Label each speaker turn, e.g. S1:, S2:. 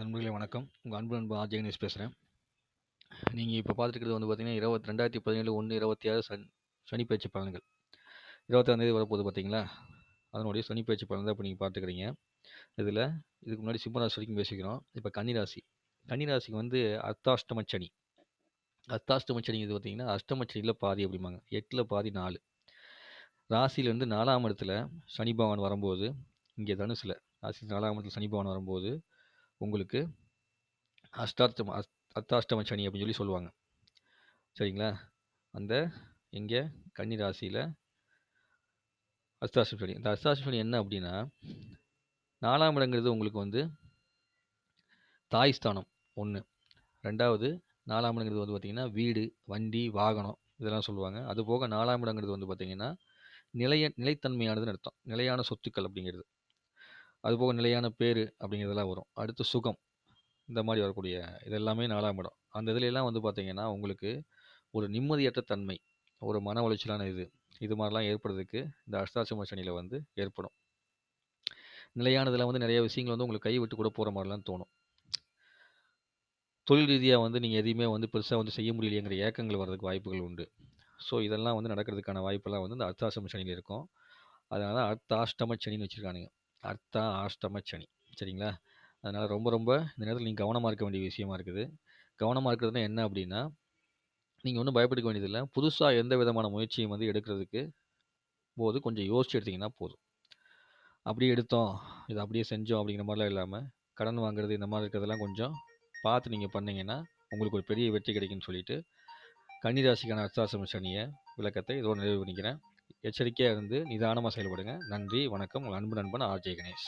S1: நண்பர்களே வணக்கம். உங்கள் அன்பு நண்பு ஆர் பேசுகிறேன் நீங்கள் இப்போ பார்த்துருக்கிறது வந்து பார்த்திங்கன்னா இருபத்தி ரெண்டாயிரத்தி பதினேழு ஒன்று இருபத்தி ஆறு சன் சனி பயிற்சி பலன்கள். இருபத்தாந்தேதி வரப்போகுது பார்த்தீங்களா அதனுடைய சனி பயிற்சி பலன் தான் இப்போ நீங்கள் பார்த்துக்கிறீங்க இதில் இதுக்கு முன்னாடி சிம்மராசி வரைக்கும் பேசிக்கிறோம். இப்போ கன்னிராசி. கன்னிராசிக்கு வந்து அர்த்தாஷ்டம சனி. அர்த்தாஷ்டம சனி இது பார்த்தீங்கன்னா அஷ்டம சனியில் பாதி அப்படிம்பாங்க. எட்டில் பாதி நாலு. ராசியிலேருந்து நாலாம் இடத்துல சனி பகவான் வரும்போது இங்கே தனுசில். ராசி நாலாம் இடத்துல சனி பகவான் வரும்போது உங்களுக்கு அஷ்டார்த்தம் அஸ் அர்த்தாஷ்டம சனி அப்படின்னு சொல்லி சொல்லுவாங்க. சரிங்களா? அந்த இங்கே கன்னி ராசியில் அஷ்டாஷ்டம சனி. இந்த அஷ்டாஷ்டம சனி என்ன அப்படின்னா நாலாம் இடங்கிறது உங்களுக்கு வந்து தாய் ஸ்தானம் ஒன்று ரெண்டாவது நாலாம் இடங்கிறது வந்து பார்த்திங்கன்னா வீடு வண்டி வாகனம் இதெல்லாம் சொல்லுவாங்க. அது போக நாலாம் இடங்கிறது வந்து பார்த்திங்கன்னா நிலைய நிலைத்தன்மையானதுன்னு அர்த்தம். நிலையான சொத்துக்கள் அப்படிங்கிறது. அதுபோக நிலையான பேர் அப்படிங்கிறதெல்லாம் வரும். அடுத்து சுகம். இந்த மாதிரி வரக்கூடிய இதெல்லாமே நாலாம் இடம். அந்த இதுலலாம் வந்து பார்த்திங்கன்னா உங்களுக்கு ஒரு நிம்மதியற்ற தன்மை ஒரு மன உளைச்சலான இது இது மாதிரிலாம் ஏற்படுறதுக்கு இந்த அஷ்டாட்சம சனியில் வந்து ஏற்படும். நிலையானதில் வந்து நிறைய விஷயங்கள் வந்து உங்களுக்கு கை விட்டு கூட போகிற மாதிரிலாம் தோணும். தொழில் ரீதியாக வந்து நீங்கள் எதையுமே வந்து பெருசாக வந்து செய்ய முடியலையேங்கிற ஏக்கங்கள் வர்றதுக்கு வாய்ப்புகள் உண்டு. ஸோ இதெல்லாம் வந்து நடக்கிறதுக்கான வாய்ப்பெல்லாம் வந்து இந்த அர்த்தாசிரம சனியில் இருக்கும். அதனால அர்த்தாஷ்டம சனின்னு வச்சுருக்கானுங்க. அர்த்தா ஆஷ்டம சனி. சரிங்களா? அதனால் ரொம்ப ரொம்ப இந்த நேரத்தில் நீங்கள் கவனமாக இருக்க வேண்டிய விஷயமா இருக்குது. கவனமாக இருக்கிறதுனா என்ன அப்படின்னா நீங்கள் ஒன்றும் பயப்படுக்க வேண்டியதில்லை. புதுசாக எந்த விதமான முயற்சியும் வந்து எடுக்கிறதுக்கு போது கொஞ்சம் யோசிச்சு எடுத்திங்கன்னா போதும். அப்படியே எடுத்தோம் இதை அப்படியே செஞ்சோம் அப்படிங்கிற மாதிரிலாம் இல்லாமல் கடன் வாங்குறது இந்த மாதிரி இருக்கிறதெல்லாம் கொஞ்சம் பார்த்து நீங்கள் பண்ணிங்கன்னா உங்களுக்கு ஒரு பெரிய வெற்றி கிடைக்குன்னு சொல்லிட்டு கன்னிராசிக்கான அர்த்தாசிரம சனியை விளக்கத்தை இதோடு நிறைவு பண்ணிக்கிறேன். எச்சரிக்கையாக இருந்து நிதானமாக செயல்படுங்க. நன்றி வணக்கம். உங்கள் அன்பு நண்பன் ஆர்ஜே கணேஷ்